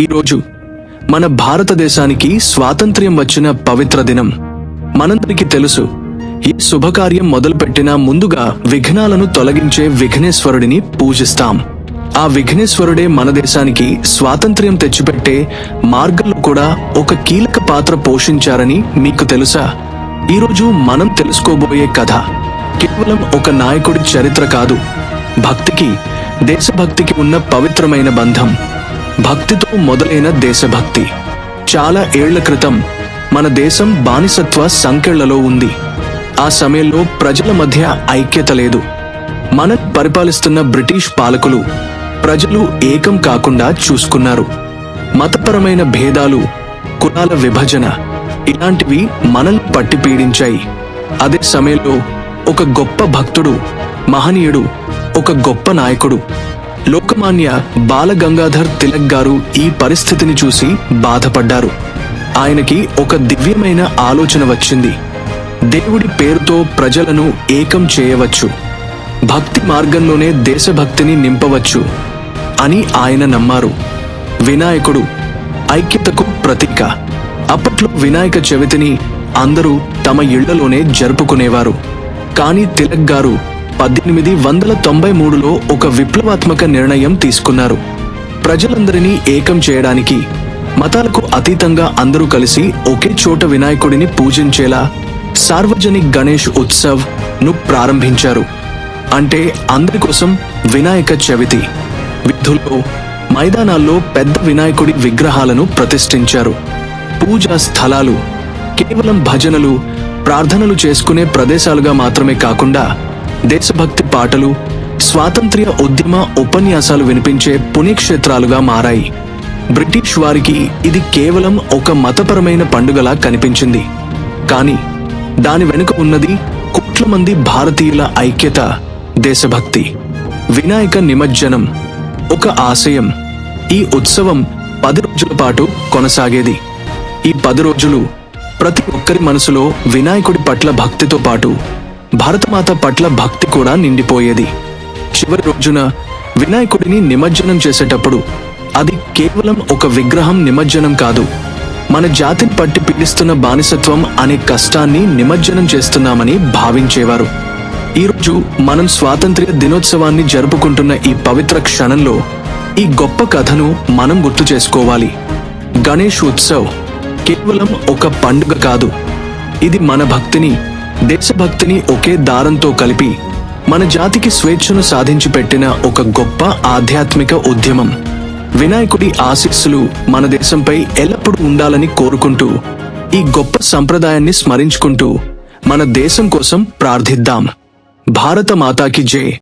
ఈరోజు మన భారతదేశానికి స్వాతంత్ర్యం వచ్చిన పవిత్ర దినం. మనందరికీ తెలుసు ఈ శుభకార్యం మొదలుపెట్టిన ముందుగా విఘ్నాలను తొలగించే విఘ్నేశ్వరుడిని పూజిస్తాం. ఆ విఘ్నేశ్వరుడే మన దేశానికి స్వాతంత్ర్యం తెచ్చిపెట్టే మార్గంలో కూడా ఒక కీలక పాత్ర పోషించారని మీకు తెలుసా? ఈరోజు మనం తెలుసుకోబోయే కథ కేవలం ఒక నాయకుడి చరిత్ర కాదు భక్తికి దేశభక్తికి ఉన్న పవిత్రమైన బంధం. భక్తితో మొదలైన దేశభక్తి. చాలా ఏళ్ళ క్రితం మన దేశం బానిసత్వ సంకెళ్ళలో ఉంది. ఆ సమయంలో ప్రజల మధ్య ఐక్యత లేదు. మన పరిపాలిస్తున్న బ్రిటిష్ పాలకులు ప్రజలు ఏకం కాకుండా చూసుకున్నారు. మతపరమైన భేదాలు కులాల విభజన ఇలాంటివి మనల్ని పట్టి పీడించాయి. అదే సమయంలో ఒక గొప్ప భక్తుడు మహనీయుడు ఒక గొప్ప నాయకుడు లోకమాన్య బాలగంగాధర్ తిలక్ గారు ఈ పరిస్థితిని చూసి బాధపడ్డారు. ఆయనకి ఒక దివ్యమైన ఆలోచన వచ్చింది. దేవుడి పేరుతో ప్రజలను ఏకం చేయవచ్చు. భక్తి మార్గంలోనే దేశభక్తిని నింపవచ్చు అని ఆయన నమ్మారు. వినాయకుడు ఐక్యతకు ప్రతీక. అప్పట్లో వినాయక చవితిని అందరూ తమ ఇళ్ళలోనే జరుపుకునేవారు. కానీ తిలక్ గారు పద్దెనిమిది వందల తొంభై మూడులో ఒక విప్లవాత్మక నిర్ణయం తీసుకున్నారు. ప్రజలందరినీ ఏకం చేయడానికి మతాలకు అతీతంగా అందరూ కలిసి ఒకే చోట వినాయకుడిని పూజించేలా సార్వజనిక్ గణేష్ ఉత్సవ్ను ప్రారంభించారు. అంటే అందరి కోసం వినాయక చవితి. విధుల్లో మైదానాల్లో పెద్ద వినాయకుడి విగ్రహాలను ప్రతిష్ఠించారు. పూజా స్థలాలు కేవలం భజనలు ప్రార్థనలు చేసుకునే ప్రదేశాలుగా మాత్రమే కాకుండా దేశభక్తి పాటలు స్వాతంత్ర్య ఉద్యమ ఉపన్యాసాలు వినిపించే పుణ్యక్షేత్రాలుగా మారాయి. బ్రిటిష్ వారికి ఇది కేవలం ఒక మతపరమైన పండుగలా కనిపించింది. కానీ దాని వెనుక ఉన్నది కోట్ల మంది భారతీయుల ఐక్యత దేశభక్తి. వినాయక నిమజ్జనం ఒక ఆశయం. ఈ ఉత్సవం పది రోజుల పాటు కొనసాగేది. ఈ పది రోజులు ప్రతి ఒక్కరి మనసులో వినాయకుడి పట్ల భక్తితో పాటు భారతమాత పట్ల భక్తి కూడా నిండిపోయేది. చివరి రోజున వినాయకుడిని నిమజ్జనం చేసేటప్పుడు అది కేవలం ఒక విగ్రహం నిమజ్జనం కాదు. మన జాతిని పట్టి పీడిస్తున్న బానిసత్వం అనే కష్టాన్ని నిమజ్జనం చేస్తున్నామని భావించేవారు. ఈరోజు మనం స్వాతంత్ర్య దినోత్సవాన్ని జరుపుకుంటున్న ఈ పవిత్ర క్షణంలో ఈ గొప్ప కథను మనం గుర్తు చేసుకోవాలి. గణేష్ ఉత్సవ్ కేవలం ఒక పండుగ కాదు. ఇది మన భక్తిని దేశభక్తిని ఒకే దారంతో కలిపి మన జాతికి స్వేచ్ఛను సాధించి పెట్టిన ఒక గొప్ప ఆధ్యాత్మిక ఉద్యమం. వినాయకుడి ఆశీస్సులు మన దేశంపై ఎల్లప్పుడూ ఉండాలని కోరుకుంటూ ఈ గొప్ప సంప్రదాయాన్ని స్మరించుకుంటూ మన దేశం కోసం ప్రార్థిద్దాం. భారత మాతాకి జై.